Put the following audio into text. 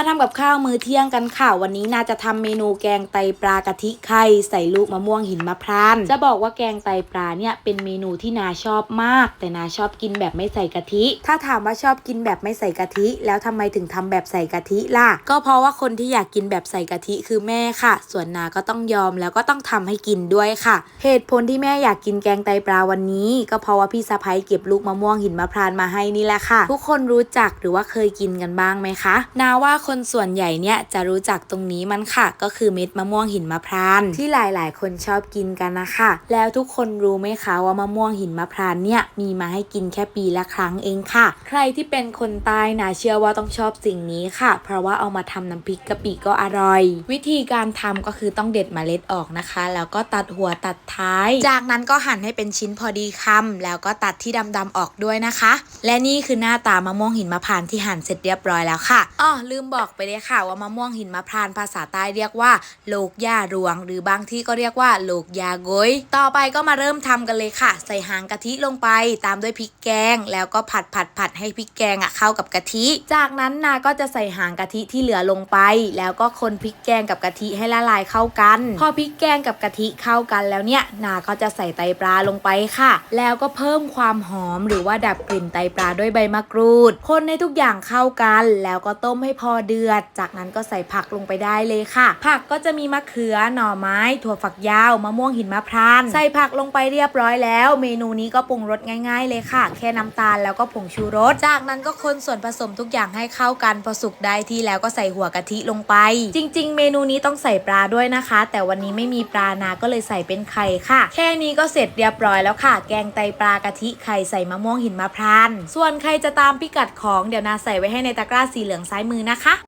มาทำกับข้าวมื้อเที่ยงกันค่ะ วันนี้นาจะทำเมนูแกงไตปลากะทิไข่ใส่ลูกมะม่วงหินมะพร้านจะบอกว่าแกงไตปลาเนี่ยเป็นเมนูที่นาชอบมาก แต่นาชอบกินแบบไม่ใส่กะทิ ถ้าถามว่าชอบกินแบบไม่ใส่กะทิ แล้วทำไมถึงทำแบบใส่กะทิล่ะ ก็เพราะว่าคนที่อยากกินแบบใส่กะทิคือแม่ค่ะ ส่วนนาก็ต้องยอมแล้วก็ต้องทำให้กินด้วยค่ะ เหตุผลที่แม่อยากกินแกงไตปลาวันนี้ ก็เพราะว่าพี่สะพ้ยเก็บลูกมะม่วงหินมะพร้านมาให้นี่แหละค่ะ ทุกคนรู้จักหรือว่าเคยกินกันบ้างไหมคะ นาว่าคนส่วนใหญ่เนี่ยจะรู้จักตรงนี้มันค่ะ ก็คือเม็ดมะม่วงหินมะพร้านที่หลายๆ คนชอบกินกันนะคะ แล้วทุกคนรู้ไหมคะว่ามะม่วงหินมะพร้านเนี่ยมีมาให้กินแค่ปีละครั้งเองค่ะ ใครที่เป็นคนใต้นาเชื่อว่าต้องชอบสิ่งนี้ค่ะ เพราะว่าเอามาทำน้ำพริกกะปิก็อร่อย วิธีการทำก็คือต้องเด็ดเมล็ดออกนะคะ แล้วก็ตัดหัวตัดท้าย จากนั้นก็หั่นให้เป็นชิ้นพอดีคำแล้วก็ตัดที่ดำๆออกด้วยนะคะ และนี่คือหน้าตามะม่วงหินมะพร้านที่หั่นเสร็จเรียบร้อยแล้วค่ะอ้อลืมบอกอกไปเลยค่ะว่ามะม่วงหินมะพร้านภาษาใต้เรียกว่าโลกยารวง หรือบางที่ก็เรียกว่าโลกยาโกยต่อไปก็มาเริ่มทำกันเลยค่ะ ใส่หางกะทิลงไปตามด้วยพริกแกง แล้วก็ผัดผัดผัดให้พริกแกงอะเข้ากับกะทิ จากนั้นนาก็จะใส่หางกะทิที่เหลือลงไป แล้วก็คนพริกแกงกับกะทิให้ละลายเข้ากัน พอพริกแกงกับกะทิเข้ากันแล้วเนี่ยนาก็จะใส่ไตปลาลงไปค่ะ แล้วก็เพิ่มความหอมหรือว่าดับกลิ่นไตปลาด้วยใบมะกรูด คนให้ทุกอย่างเข้ากัน แล้วก็ต้มให้พอเดือด จากนั้นก็ใส่ผักลงไปได้เลยค่ะ ผักก็จะมีมะเขือหน่อไม้ ถั่วฝักยาวมะม่วงหินมะพร้านใส่ผักลงไปเรียบร้อยแล้ว เมนูนี้ก็ปรุงรสง่าย ๆ เลยค่ะ แค่น้ำตาลแล้วก็ผงชูรส จากนั้นก็คนส่วนผสมทุกอย่างให้เข้ากันพอสุกได้ที่แล้วก็ใส่หัวกะทิลงไป จริง ๆ เมนูนี้ต้องใส่ปลาด้วยนะคะ แต่วันนี้ไม่มีปลานาก็เลยใส่เป็นไข่ค่ะ แค่นี้ก็เสร็จเรียบร้อยแล้วค่ะ แกงไตปลากะทิไข่ใส่มะม่วงหินมะพร้านส่วนใครจะตามพิกัดของเดี๋ยวนาใส่ไว้ให้ในตะกร้าสีเหลืองซ้ายมือนะคะ